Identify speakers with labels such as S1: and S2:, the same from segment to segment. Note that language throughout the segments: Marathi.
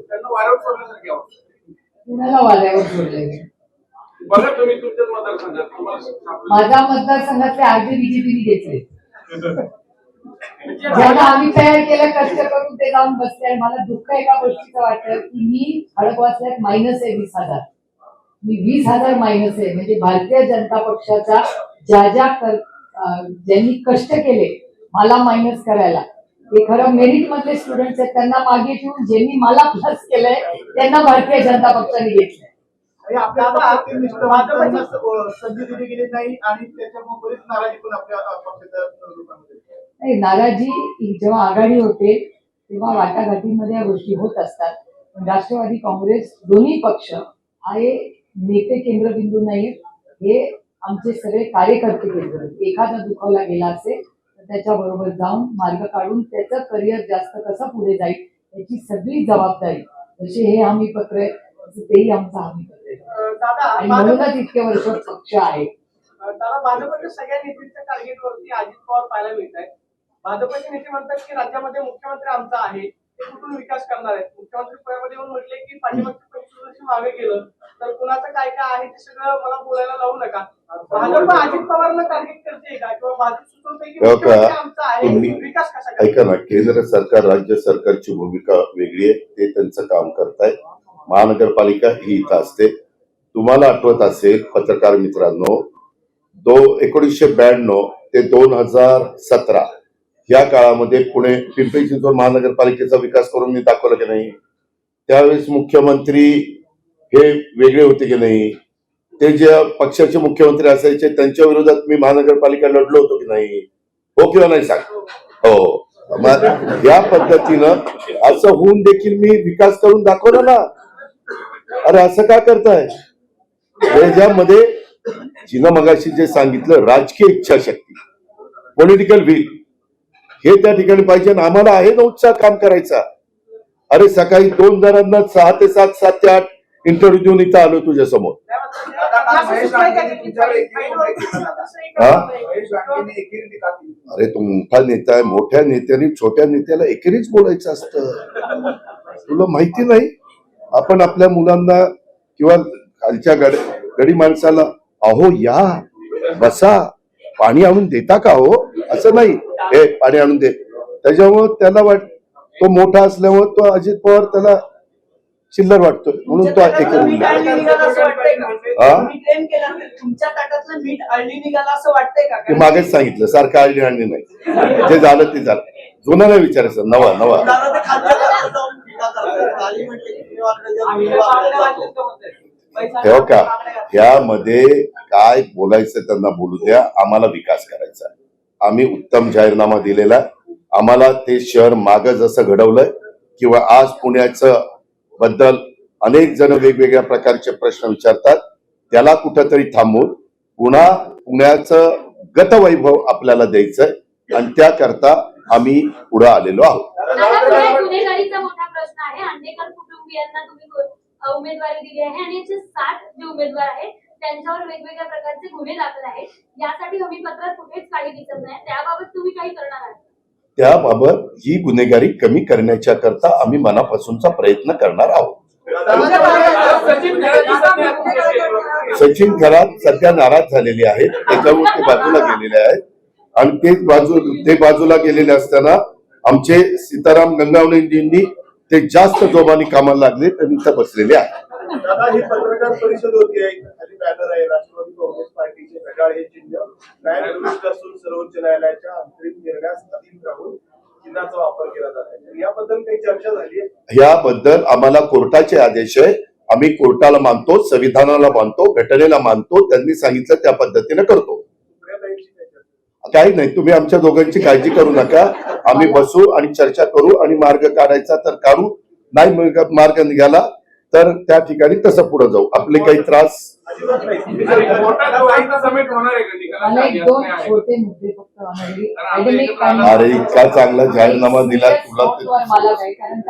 S1: त्यांना वाऱ्यावर सोडण्यासारखे आहोत
S2: पुण्याला वाऱ्यावर सोडले
S1: बघा तुम्ही तुमच्याच मतदारसंघात तुम्हाला सापडेल.
S2: माझ्या मतदारसंघातले अर्धे बीजेपीने घेतले. जेवढं आम्ही तयार केलं कष्ट करून ते जाऊन बसले आणि मला दुःख एका गोष्टीचं वाटतं की मी खडकवासल्यात मायनस आहे वीस हजार. मी वीस हजार मायनस आहे. म्हणजे भारतीय जनता पक्षाचा ज्या ज्या ज्यांनी कष्ट केले मला मायनस करायला ते खरं मेरिट मधले स्टुडंट्स आहेत त्यांना मागे ठेवून ज्यांनी मला प्लस केलंय त्यांना भारतीय जनता पक्षाने घेतलंय.
S3: नाही नाराजी
S2: नाही जेव्हा आघाडी होते तेव्हा वाटाघाटीमध्ये या गोष्टी होत असतात. पण राष्ट्रवादी काँग्रेस दोन्ही पक्ष आहे नेते केंद्रबिंदू नाहीत हे आमचे सगळे कार्यकर्ते केंद्र. एखादा दुखावला गेला असेल त्याच्याबरोबर जाऊन मार्ग काढून त्याचं करिअर जास्त कसं पुढे जाईल याची सगळी जबाबदारी. जसे हे हमी पत्र आहे तेही आमचं हमी पत्र. आहे आणि म्हणूनच इतके वर्ष पक्ष आहे.
S3: दादा भाजपच्या सगळ्या नेत्यांच्या टार्गेटवरती अजित पवार पाहायला मिळत आहेत भाजपचे नेते म्हणतात की राज्यामध्ये मुख्यमंत्री आमचा आहे ते कुठून विकास करणार आहेत? मुख्यमंत्री पदामध्ये येऊन म्हटले की पाठीमागचे पंचवीस वर्ष मागे गेलं तर कुणाचं काय काय आहे ते सगळं मला बोलायला लावू नका. भाजप अजित पवारला टार्गेट करते का? किंवा भाजप सुचवते की
S4: का?
S3: मुख्यमंत्री आमचा आहे
S4: तुम्ही-
S3: विकास कसा करायचा?
S4: ऐका ना केंद्र सरकार राज्य सरकारची भूमिका वेगळी आहे ते त्यांचं काम करतायत. महानगरपालिका ही इथं असते. तुम्हाला आठवत असेल पत्रकार मित्रांनो दो एकोणीसशे ब्याण्णव ते दोन हजार सतरा या काळामध्ये पुणे पिंपरी चिंचवड महानगरपालिकेचा विकास करून मी दाखवला की नाही? त्यावेळेस मुख्यमंत्री हे वेगळे होते की नाही? ते जे पक्षाचे मुख्यमंत्री असायचे त्यांच्या विरोधात मी महानगरपालिका लढलो होतो की नाही? हो किंवा नाही सांग? हो. मग या पद्धतीनं असं होऊन देखील मी विकास करून दाखवला ना. अरे असं का करताय? त्याच्यामध्ये जिनं मगाशी जे सांगितलं राजकीय इच्छाशक्ती पॉलिटिकल विल हे त्या ठिकाणी पाहिजे आणि आम्हाला आहे ना उत्साह काम करायचा. अरे सकाळी दोन जणांना सहा ते सात सात ते आठ इंटरव्ह्यू देऊन इथं आलो तुझ्या समोर हा? अरे तो मोठा नेता आहे मोठ्या नेत्याने छोट्या नेत्याला एकेरीच बोलायचं असतं. तुला माहिती नाही? आपण आपल्या मुलांना किंवा खालच्या गड गडी माणसाला अहो या बसा पाणी आणून देता का हो? असं नाही. हे पाणी आणून दे. त्याच्यामुळं त्याला वाट तो मोठा असल्यामुळं तो अजित पवार त्याला चिल्लर वाटतोय म्हणून तो एकेरी
S5: मीठ अळणी निघालं असं वाटतंय का
S4: हा?
S5: तुम्ही claim केलं तर तुमच्या ताटातलं मीठ अळणी निघालं असं वाटतंय का
S4: ते
S5: कारण
S4: मागेच सांगितलं सारखं आणली आणली नाही जे झालं ते झालं जुनं नाही विचारायचं नवा नवा
S5: दादा ते खाद्य पदार्थ जाऊन टीका करतायत. आली म्हटले की मी वाटलं
S3: आम्ही
S5: मी
S3: हे
S5: वाटलं
S3: मागण्या
S5: जातो.
S3: घातल्यात का म्हणताय? पैसा
S4: ठेव का
S3: मागण्या घातल्यात.
S4: यामध्ये काय बोलायचं त्यांना बोलू द्या आम्हाला विकास करायचा. आम्ही उत्तम जाहीरनामा दिलेला. आम्हाला ते शहर माग जसं घडवलंय किंवा आज पुण्याचं बद्दल अनेक जण वेगवेगळ्या प्रकारचे प्रश्न विचारतात. त्याला कुठंतरी थांबून पुन्हा पुण्याचं गतवैभव आपल्याला द्यायचंय आणि त्याकरता आम्ही पुढे आलेलो आहोत.
S6: उमेदवारी दिली आहे आणि याचे साठ जे उमेदवार आहेत त्यांच्यावर वेगवेगळ्या प्रकारचे गुन्हे दाखल आहेत. यासाठी हमीपत्रात कुठेच काही दिसत नाही. त्याबाबत तुम्ही काही करणार आहात?
S4: त्याबाबत ही गुन्हेगारी कमी करण्याच्या करता आम्ही मनापासूनचा प्रयत्न करणार आहोत.
S1: सचिन
S4: खरात सध्या नाराज झालेले आहेत त्याच्यामुळे ते बाजूला गेलेले आहेत. आणि ते बाजू ते बाजूला गेलेले असताना आमचे सीताराम गंगावणेजींनी ते जास्त जोमाने कामाला लागले तर इथं बसलेले आहेत.
S3: दादा पत्रकार परिषद होती आहे बॅनर आहे राष्ट्रवादी काँग्रेस पार्टीचे हे सर्वोच्च न्यायालयाच्या अंतरिम निर्णयास याबद्दल
S4: आम्हाला कोर्टाचे आदेश आहे. आम्ही कोर्टाला मानतो संविधानाला मानतो घटनेला मानतो. त्यांनी सांगितलं त्या पद्धतीने करतो.
S3: काही
S4: नाही तुम्ही आमच्या दोघांची काळजी करू नका. आम्ही बसू आणि चर्चा करू आणि मार्ग काढायचा तर काढू. नाही मार्ग निघाला तर त्या ठिकाणी तसं पुढे जाऊ. आपले काही त्रास अरे इतका चांगला जाहीरनामा दिला तुला
S2: मला काय कारण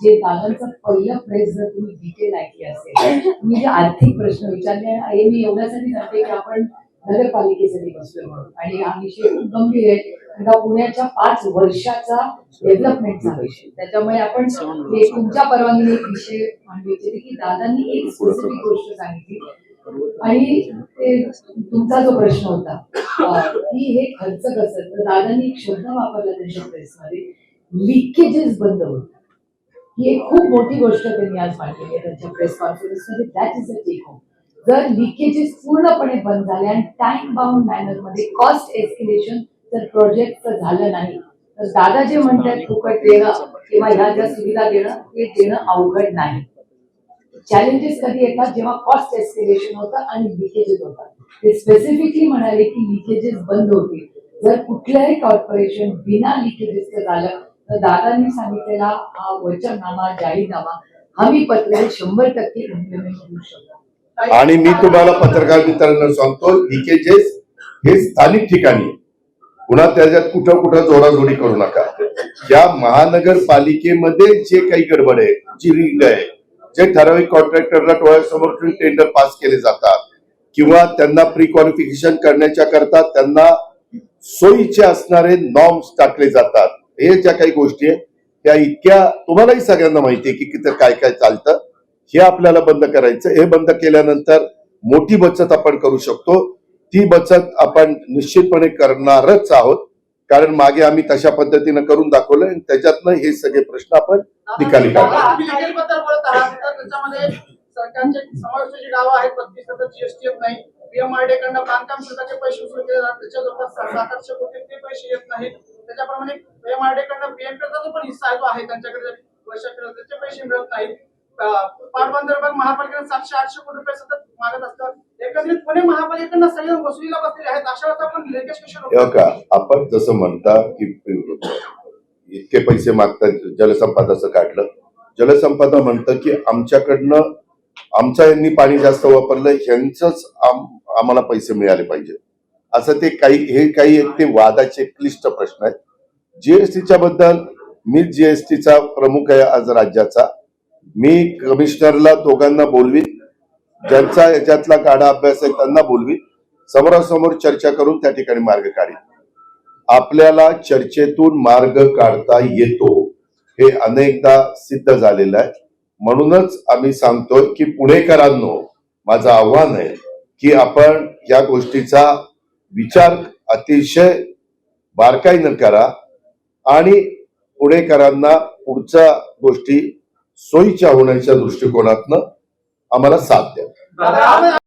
S2: जे दादांचं पहिलं प्रेस जर तुम्ही डिटेल ऐकली असेल तुम्ही जे आर्थिक प्रश्न विचारले हे मी एवढ्यासाठी सांगते की आपण नगरपालिकेसाठी बसलोय म्हणून. आणि हा विषय खूप गंभीर आहे. कारण का पुण्याच्या पाच वर्षाचा डेव्हलपमेंटचा विषय त्याच्यामुळे आपण तुमच्या परवानगीने एक विषय मांडवायचे की दादांनी एक स्पेसिफिक गोष्ट सांगितली. आणि ते तुमचा जो प्रश्न होता की हे खर्च कसं? तर दादांनी एक शब्द वापरला त्यांच्या प्रेसमध्ये लिकेजेस बंद होत ही एक खूप मोठी गोष्ट त्यांनी आज मांडलेली आहे त्यांच्या प्रेस कॉन्फरन्समध्ये that is a take home जर लिकेजेस पूर्णपणे बंद झाले आणि टाइम बाउंड मॅनरमध्ये कॉस्ट एस्किलेशन जर प्रोजेक्टचं झालं नाही तर दादा जे म्हणतात फुकट देणं किंवा ह्या ज्या सुविधा देणं ते देणं अवघड नाही. चॅलेंजेस कधी येतात? जेव्हा कॉस्ट एस्केलेशन होतं आणि लिकेजेस होतात. ते स्पेसिफिकली म्हणाले की लिकेजेस बंद होतील. जर कुठल्याही कॉर्पोरेशन बिना लिकेजेसचं झालं तर दादांनी सांगितलेला हा वचननामा जाहीरनामा हमी पत्र शंभर टक्के इम्प्लिमेंट करू शकतो.
S4: आणि मी तुम्हाला पत्रकार मित्रांना सांगतो लिकेजेस हे स्थानिक ठिकाणी पुन्हा त्याच्यात कुठं कुठं जोडाजोडी करू नका. या महानगरपालिकेमध्ये जे काही गडबड आहे जी रिंग आहे जे ठराविक कॉन्ट्रॅक्टरला डोळ्यासमोर टेंडर पास केले जातात किंवा त्यांना प्री क्वालिफिकेशन करण्याच्या करता त्यांना सोयीचे असणारे नॉर्म्स टाकले जातात. हे ज्या काही गोष्टी आहेत त्या इतक्या तुम्हालाही सगळ्यांना माहिती आहे की किती काय काय चालतं. हे आपल्याला बंद करायचं. हे बंद केल्यानंतर मोठी बचत आपण करू शकतो. ती बचत आपण निश्चितपणे करणारच आहोत. कारण मागे आम्ही तशा पद्धतीनं करून दाखवलं आणि त्याच्यातनं हे सगळे प्रश्न आपण निकाली काढतो
S3: सरकारचे समावेशाची गावं आहेत बत्तीस तर जीएसटी येत नाही. पीएमआरडी कडनं बांधकाम शुल्काचे पैसे वसूल केले जातात. त्याच्या जवळपास सात आठशे कोटी ते पैसे येत नाहीत. त्याच्याप्रमाणे पीएमआरडी कडनं पीएमपीचा जो पण हिस्सा आहे तो आहे त्यांच्याकडे. त्याचे पैसे मिळत नाहीत. अं, पाटबंधारे विभाग महापालिकेने सातशे आठशे कोटी रुपये सतत मागत असतात. एकंदरीत पुणे महापालिकेकडनं सगळे वसुलीला बसलेले आहेत. अशा वेळेस आपण लेकेश कसे
S4: का आपण जसं म्हणता की इतके पैसे मागतात जलसंपादाचं काढलं. जलसंपदा म्हणतं की आमच्याकडनं आमचा यांनी पाणी जास्त वापरलं ह्यांचंच आम्हाला पैसे मिळाले पाहिजे असं ते काही हे काही एक ते वादाचे क्लिष्ट प्रश्न आहेत. जीएसटीच्या बद्दल मी जीएसटीचा प्रमुख आहे आज राज्याचा मी कमिशनरला दोघांना बोलवीन ज्यांचा याच्यातला गाडा अभ्यास आहे त्यांना बोलवीन समोरासमोर चर्चा करून त्या ठिकाणी मार्ग काढीन आपल्याला चर्चेतून मार्ग काढता येतो हे अनेकदा सिद्ध झालेलं आहे. म्हणूनच आम्ही सांगतोय की पुणेकरांनो माझं आव्हान आहे की आपण या गोष्टीचा विचार अतिशय बारकाईनं करा आणि पुणेकरांना पुढच्या गोष्टी सोयीच्या होण्याच्या दृष्टिकोनातनं आम्हाला साथ द्या.